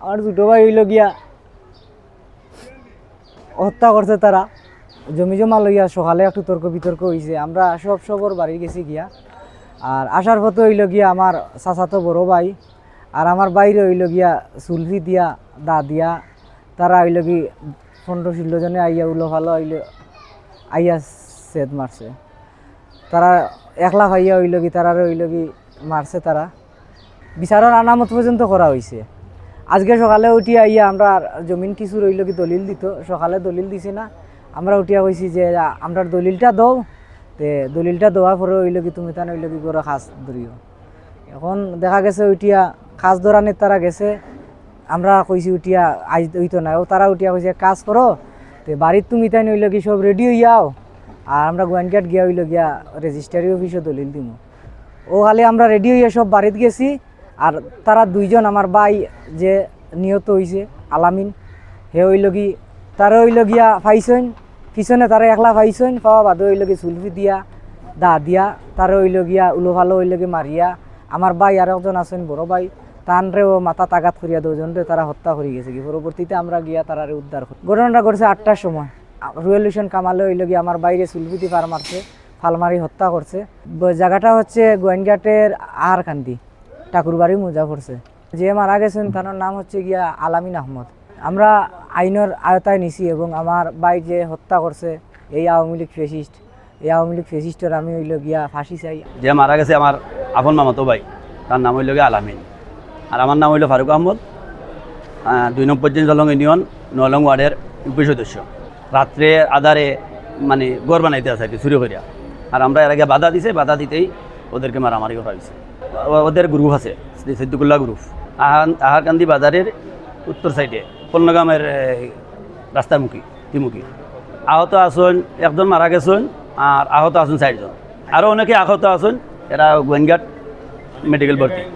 আমার দুটো ভাই হইল গিয়া হত্যা করছে তারা। জমি জমা লইয়া সকালে একটু তর্ক বিতর্ক হয়েছে আমরা সব সবর বাড়ি গেছি গিয়া। আর আসার পথে হইল গিয়া আমার চাচাতো বড় ভাই আর আমার বাইরে হইল গিয়া চুলফি দিয়া, দা দিয়া। তারা হইল কি পনেরো ষোলো জনে আইয়া উলো ভালো হইল, আইয়া সেদ মারছে। তারা একলা ভাইয়া হইল কি তারারে হইল কি মারছে তারা। বিচারের আনামত পর্যন্ত করা হয়েছে আজকে সকালে উঠিয়া আইয়া আমরা জমিন কিছু রইল কি দলিল দিত। সকালে দলিল দিছি না। আমরা উঠিয়া কইছি যে আমরা দলিলটা দৌ তে দলিলটা দেওয়ার পরে হইল কি, তুমি তানে হইল কি করে খাস ধরিও? এখন দেখা গেছে উঠিয়া খাস ধরানের তারা গেছে। আমরা কইছি উঠিয়া, আজ হইতো না। ও তারা উঠিয়া কইছে কাজ করো, তে বাড়ির তুমি তাই হইল কি সব রেডি হইয়াও আর আমরা গোয়েনঘাট গিয়া হইল গিয়া রেজিস্ট্রারি অফিসে দলিল দিমু। ও খালি আমরা রেডি হইয়া সব বাড়িতে গেছি। আর তারা দুইজন আমার ভাই যে নিহত হয়েছে আলামিন, হে হইল কি তারা হইল গিয়া ফাইছইন, পিছনে তারা একলা ফাইছইন, পাওয়া বাদে হইল কি চুলফি দিয়া, দা দিয়া, তারা হইল গিয়া উলো ভালো হইল কি মারিয়া, আমার ভাই আর একজন আছেন বড় ভাই, তানরেও মাথা তাগাত করিয়া দুজনরে তারা হত্যা করে গেছে কি? পরবর্তীতে আমরা গিয়া তারারে উদ্ধার করি। ঘটনাটা ঘটছে আটটার সময়। রুয়েলিউশন কামালে হইল গিয়া আমার বাইরে চুলফিতি পার মারছে, ফালমারি হত্যা করছে। জায়গাটা হচ্ছে গোয়েনঘাটের আহারকান্দি ঠাকুরবাড়ি মোজা পড়ছে যে মারা গেছেন, তার নাম হচ্ছে গিয়া আলামিন আহমদ। আমরা আইনের আয়তায় নিছি এবং আমার ভাই যে হত্যা করছে, এই আওয়ামী লীগ ফেসিস্ট এই আওয়ামী লীগ ফেসিস্টের আমি হইল গিয়া ফাঁসি চাই। যে মারা গেছে আমার আপন মামাতো ভাই, তার নাম হইল গিয়ে আলামিন। আর আমার নাম হইল ফারুক আহমদ। দুই নম্বর জলং ইউনিয়ন, নলং ওয়ার্ডের ইউপি সদস্য। রাত্রে আধারে মানে গড় বানাইতে আছে আর কি চুরি করিয়া। আর আমরা এর আগে বাধা দিছে, বাধা দিতেই ওদেরকে মারামারি করা হয়েছে। ওদের গ্রুপ আছে, সিদ্দুকুল্লাহ গ্রুপ আহান আহারকান্দি বাজারের উত্তর সাইডে পল্লগামের রাস্তার মুখী ত্রিমুখী আহত আসন একজন মারা গেছেন আর আহত আসন চারজন। আরও অনেকে আহত আসন এরা গোয়েনঘাট মেডিকেল ভর্তি।